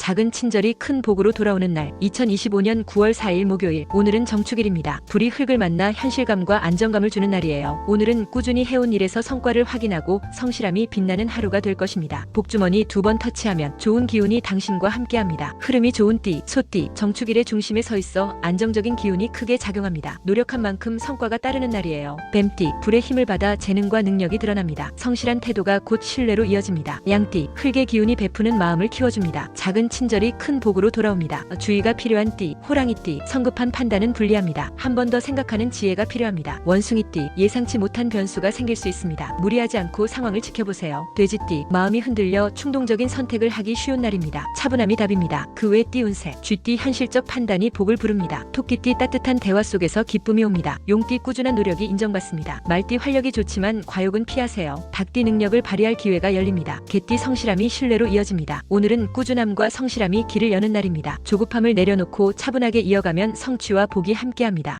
작은 친절이 큰 복으로 돌아오는 날 2025년 9월 4일 목요일 오늘은 정축일입니다. 불이 흙을 만나 현실감과 안정감을 주는 날이에요. 오늘은 꾸준히 해온 일에서 성과를 확인하고 성실함이 빛나는 하루가 될 것입니다. 복주머니 두 번 터치하면 좋은 기운이 당신과 함께합니다. 흐름이 좋은 띠, 소띠, 정축일의 중심에 서 있어 안정적인 기운이 크게 작용합니다. 노력한 만큼 성과가 따르는 날이에요. 뱀띠, 불의 힘을 받아 재능과 능력이 드러납니다. 성실한 태도가 곧 신뢰로 이어집니다. 양띠, 흙의 기운이 베푸는 마음을 키워줍니다. 작은 친절이 큰 복으로 돌아옵니다. 주의가 필요한 띠, 호랑이띠, 성급한 판단은 불리합니다. 한 번 더 생각하는 지혜가 필요합니다. 원숭이띠, 예상치 못한 변수가 생길 수 있습니다. 무리하지 않고 상황을 지켜보세요. 돼지띠, 마음이 흔들려 충동적인 선택을 하기 쉬운 날입니다. 차분함이 답입니다. 그 외 띠 운세, 쥐띠 현실적 판단이 복을 부릅니다. 토끼띠 따뜻한 대화 속에서 기쁨이 옵니다. 용띠 꾸준한 노력이 인정받습니다. 말띠 활력이 좋지만 과욕은 피하세요. 닭띠 능력을 발휘할 기회가 열립니다. 개띠 성실함이 신뢰로 이어집니다. 오늘은 꾸준함과 성 실함이 길을 여는 날입니다. 조급함을 내려놓고 차분하게 이어가면 성취와 복이 함께합니다.